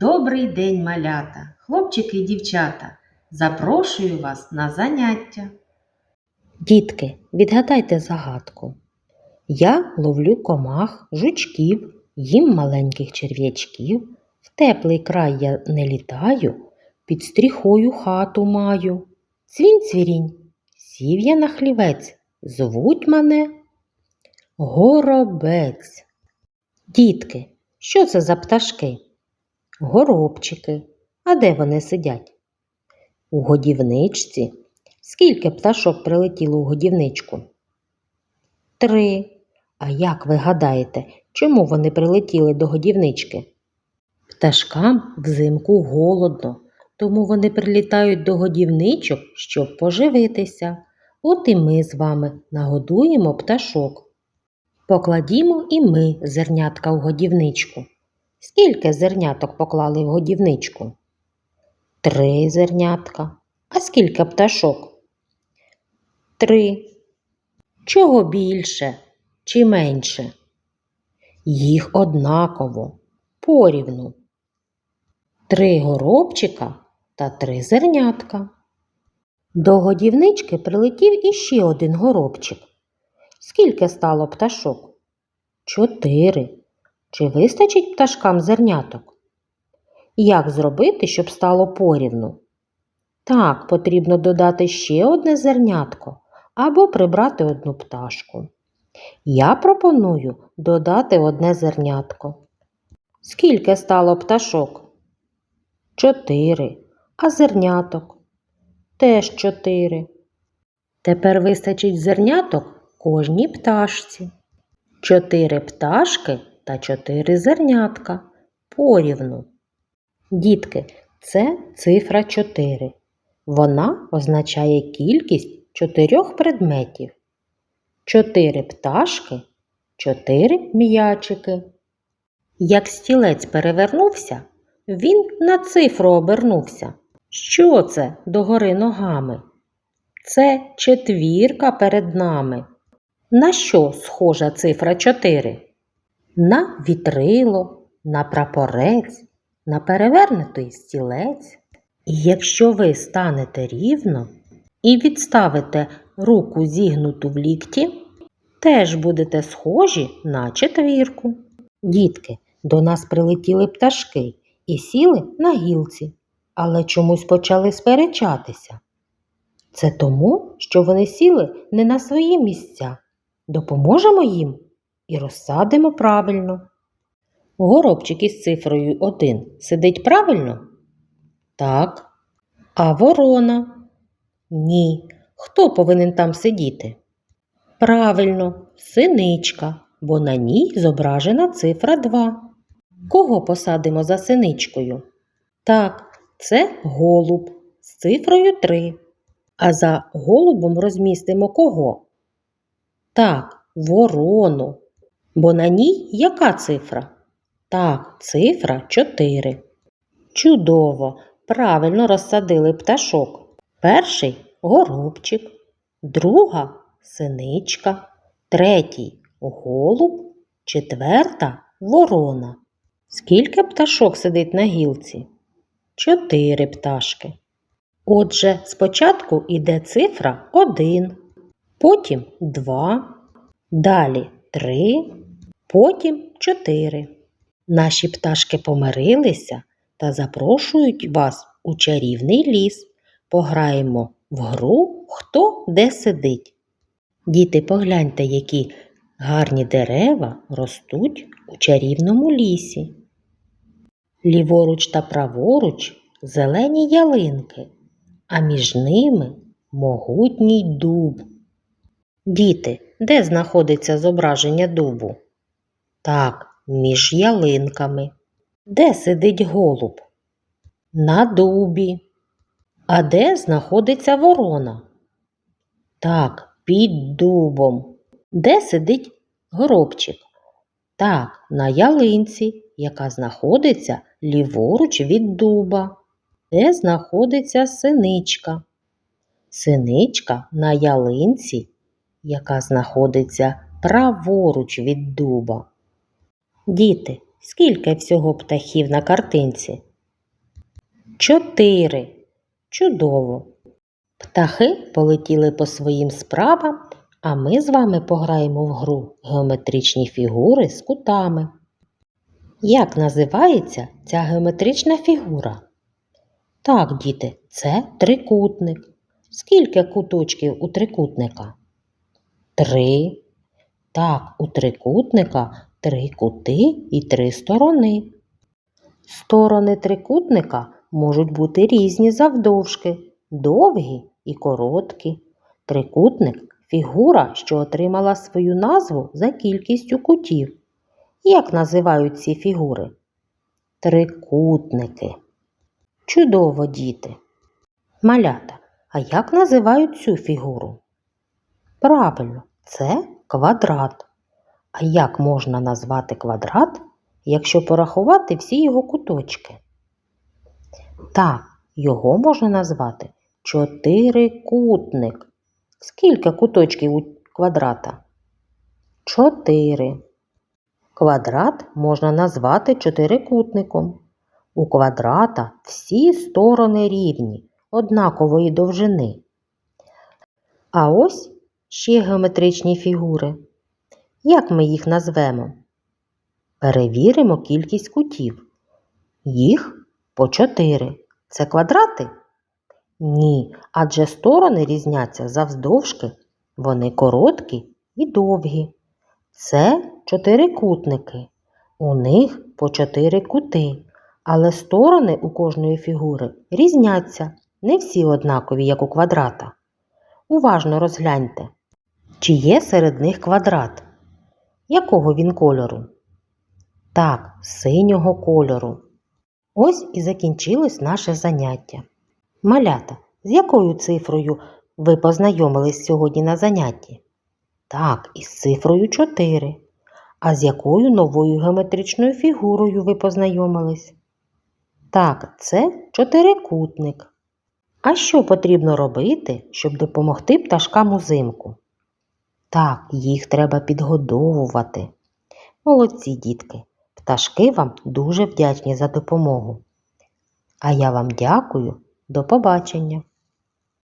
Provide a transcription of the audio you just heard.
Добрий день, малята, хлопчики і дівчата. Запрошую вас на заняття. Дітки, відгадайте загадку. Я ловлю комах, жучків, їм маленьких черв'ячків. В теплий край я не літаю, під стріхою хату маю. Цвінь цвірінь, сів я на хлівець, звуть мене Горобець. Дітки, що це за пташки? Горобчики. А де вони сидять? У годівничці. Скільки пташок прилетіло у годівничку? Три. А як ви гадаєте, чому вони прилетіли до годівнички? Пташкам взимку голодно, тому вони прилітають до годівничок, щоб поживитися. От і ми з вами нагодуємо пташок. Покладімо і ми зернятка в годівничку. Скільки зерняток поклали в годівничку? Три зернятка. А скільки пташок? Три. Чого більше чи менше? Їх однаково, порівну. Три горобчика та три зернятка. До годівнички прилетів іще один горобчик. Скільки стало пташок? Чотири. Чи вистачить пташкам зерняток? Як зробити, щоб стало порівну? Так, потрібно додати ще одне зернятко або прибрати одну пташку. Я пропоную додати одне зернятко. Скільки стало пташок? Чотири. А зерняток? Теж чотири. Тепер вистачить зерняток кожній пташці. Чотири пташки та чотири зернятка. Порівну. Дітки, це цифра 4. Вона означає кількість чотирьох предметів. Чотири пташки, чотири м'ячики. Як стілець перевернувся, він на цифру обернувся. Що це догори ногами? Це четвірка перед нами. На що схожа цифра 4? На вітрило, на прапорець, на перевернутий стілець. І якщо ви станете рівно і відставите руку зігнуту в лікті, теж будете схожі на четвірку. Дітки, до нас прилетіли пташки і сіли на гілці, але чомусь почали сперечатися. Це тому, що вони сіли не на свої місця. Допоможемо їм і розсадимо правильно. Горобчик із цифрою 1 сидить правильно? Так. А ворона? Ні. Хто повинен там сидіти? Правильно, синичка, бо на ній зображена цифра 2. Кого посадимо за синичкою? Так, це голуб з цифрою 3. А за голубом розмістимо кого? Так, ворону. Бо на ній яка цифра? Так, цифра 4. Чудово! Правильно розсадили пташок. Перший горобчик, друга синичка, третій голуб, четверта ворона. Скільки пташок сидить на гілці? Чотири пташки. Отже, спочатку йде цифра 1, потім 2, далі 3, потім 4. Наші пташки помирилися та запрошують вас у чарівний ліс. Пограємо в гру Хто де сидить. Діти, погляньте, які гарні дерева ростуть у чарівному лісі. Ліворуч та праворуч зелені ялинки, а між ними могутній дуб. Діти, де знаходиться зображення дубу? Так, між ялинками. Де сидить голуб? На дубі. А де знаходиться ворона? Так, під дубом. Де сидить горобчик? Так, на ялинці, яка знаходиться ліворуч від дуба. Де знаходиться синичка? Синичка на ялинці, яка знаходиться праворуч від дуба. Діти, скільки всього птахів на картинці? чотири. Чудово. Птахи полетіли по своїм справам, а ми з вами пограємо в гру геометричні фігури з кутами. Як називається ця геометрична фігура? Так, діти, це трикутник. Скільки куточків у трикутника? Три. Так, у трикутника три кути і три сторони. Сторони трикутника можуть бути різні завдовжки, довгі і короткі. Трикутник фігура, що отримала свою назву за кількістю кутів. Як називають ці фігури? Трикутники. Чудово, діти. Малята, а як називають цю фігуру? Правильно, це квадрат. А як можна назвати квадрат, якщо порахувати всі його куточки? Так, його можна назвати чотирикутник. Скільки куточків у квадрата? Чотири. Квадрат можна назвати чотирикутником. У квадрата всі сторони рівні, однакової довжини. А ось ще геометричні фігури. Як ми їх назвемо? Перевіримо кількість кутів. Їх по чотири. Це квадрати? Ні, адже сторони різняться завздовжки, вони короткі і довгі. Це чотирикутники. У них по чотири кути, але сторони у кожної фігури різняться, не всі однакові, як у квадрата. Уважно розгляньте, чи є серед них квадрат. Якого він кольору? Так, синього кольору. Ось і закінчилось наше заняття. Малята, з якою цифрою ви познайомились сьогодні на занятті? Так, із цифрою 4. А з якою новою геометричною фігурою ви познайомились? Так, це чотирикутник. А що потрібно робити, щоб допомогти пташкам узимку? Так, їх треба підгодовувати. Молодці, дітки, пташки вам дуже вдячні за допомогу. А я вам дякую. До побачення!